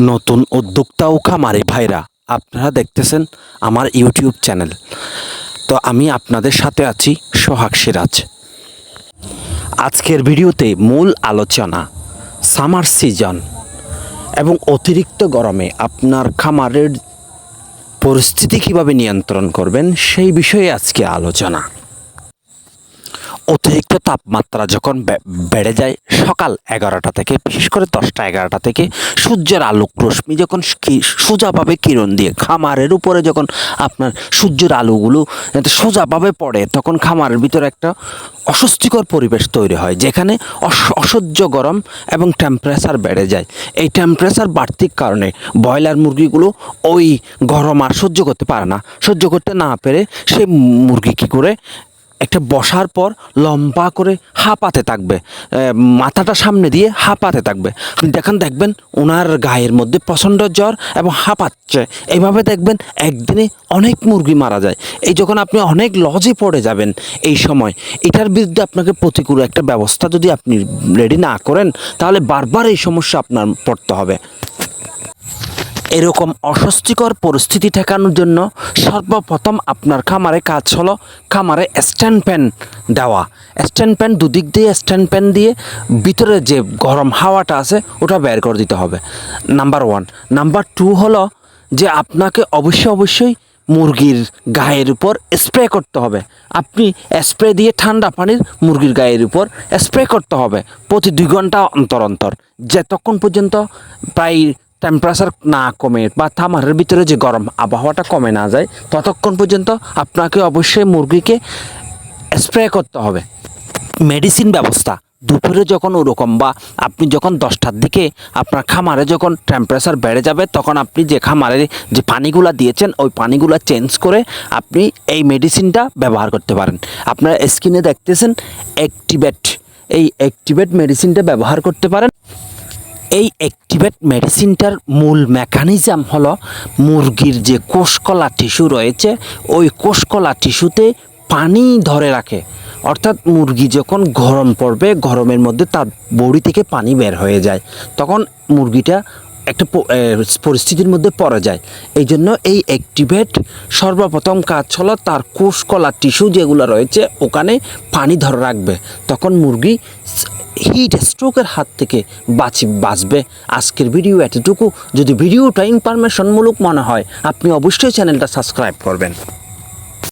নতুন উদ্যোক্তা ও খামারি। ভাইরা, আপনারা দেখতেছেন আমার ইউটিউব চ্যানেল। তো আমি আপনাদের সাথে আছি সোহাগ সিরাজ। আজকের ভিডিওতে মূল আলোচনা সামার সিজন এবং অতিরিক্ত গরমে আপনার খামারের পরিস্থিতি কীভাবে নিয়ন্ত্রণ করবেন সেই বিষয়ে আজকে আলোচনা। অতিরিক্ত তাপমাত্রা যখন বেড়ে যায় সকাল এগারোটা থেকে, বিশেষ করে দশটা এগারোটা থেকে সূর্যের আলোক রশ্মি যখন সোজাভাবে কিরণ দিয়ে, খামারের উপরে যখন আপনার সূর্যের আলোগুলো যাতে সোজাভাবে পড়ে, তখন খামারের ভিতরে একটা অস্বস্তিকর পরিবেশ তৈরি হয়, যেখানে অস- অসহ্য গরম এবং টেম্পারেচার বেড়ে যায়। এই টেম্পারেচার বাড়তির কারণে ব্রয়লার মুরগিগুলো ওই গরম আর সহ্য করতে পারে না। সহ্য করতে না পেরে সে মুরগি কী করে একটা বসার পর লম্বা করে হাঁপাতে থাকবে। মাথাটা সামনে দিয়ে হাঁপাতে থাকবে। দেখেন, দেখবেন ওনার গায়ের মধ্যে প্রচণ্ড জ্বর এবং হাঁপাচ্ছে। এইভাবে দেখবেন একদিনে অনেক মুরগি মারা যায়। এই যখন আপনি অনেক লজে পড়ে যাবেন এই সময়, এটার বিরুদ্ধে আপনাকে প্রতিকূল একটা ব্যবস্থা যদি আপনি রেডি না করেন, তাহলে বারবার এই সমস্যা আপনার পড়তে হবে। এরকম অস্বস্তিকর পরিস্থিতি ঠেকানোর জন্য সর্বপ্রথম আপনার খামারে কাজ হলো খামারে স্ট্যান্ড ফ্যান দেওয়া। স্ট্যান্ড ফ্যান দুদিক দিয়ে স্ট্যান্ড ফ্যান দিয়ে ভিতরে যে গরম হাওয়াটা আছে, ওটা বের করে দিতে হবে। Number one. নাম্বার টু হলো যে আপনাকে অবশ্যই অবশ্যই মুরগির গায়ের উপর স্প্রে করতে হবে। আপনি স্প্রে দিয়ে ঠান্ডা পানির মুরগির গায়ের উপর স্প্রে করতে হবে প্রতি দুই ঘণ্টা অন্তর অন্তর। যতক্ষণ পর্যন্ত প্রায় টেম্পারেচার না কমে বা থামারের ভিতরে যে গরম আবহাওয়াটা কমে না যায়, ততক্ষণ পর্যন্ত আপনাকে অবশ্যই মুরগিকে স্প্রে করতে হবে। মেডিসিন ব্যবস্থা, দুপুরে যখন ওরকম বা আপনি যখন দশটার দিকে আপনার খামারে যখন টেম্পারেচার বেড়ে যাবে, তখন আপনি যে খামারে যে পানিগুলো দিয়েছেন, ওই পানিগুলো চেঞ্জ করে আপনি এই মেডিসিনটা ব্যবহার করতে পারেন। আপনার স্কিনে দেখতেছেন অ্যাক্টিভেট এই অ্যাক্টিভেট মেডিসিনটা ব্যবহার করতে পারেন। এই অ্যাক্টিভেট মেডিসিনটার মূল মেকানিজম হলো মুরগির যে কোষকলা টিস্যু রয়েছে, ওই কোষকলা টিস্যুতে পানি ধরে রাখে। অর্থাৎ মুরগি যখন গরম পড়বে, গরমের মধ্যে তার বড়ি থেকে পানি বের হয়ে যায়। তখন মুরগিটা একটা পরিস্থিতির মধ্যে পড়ে যায়। এই জন্য এই অ্যাক্টিভেট সর্বপ্রথম কাজ হলো তার কোষকলা টিস্যু যেগুলো রয়েছে, ওখানে পানি ধরে রাখবে। তখন মুরগি হিট স্ট্রোকের হাত থেকে বাঁচি বাঁচবে। আজকের ভিডিও এতটুকু। যদি ভিডিওটা ইনফরমেশনমূলক মনে হয়, আপনি অবশ্যই চ্যানেলটা সাবস্ক্রাইব করবেন।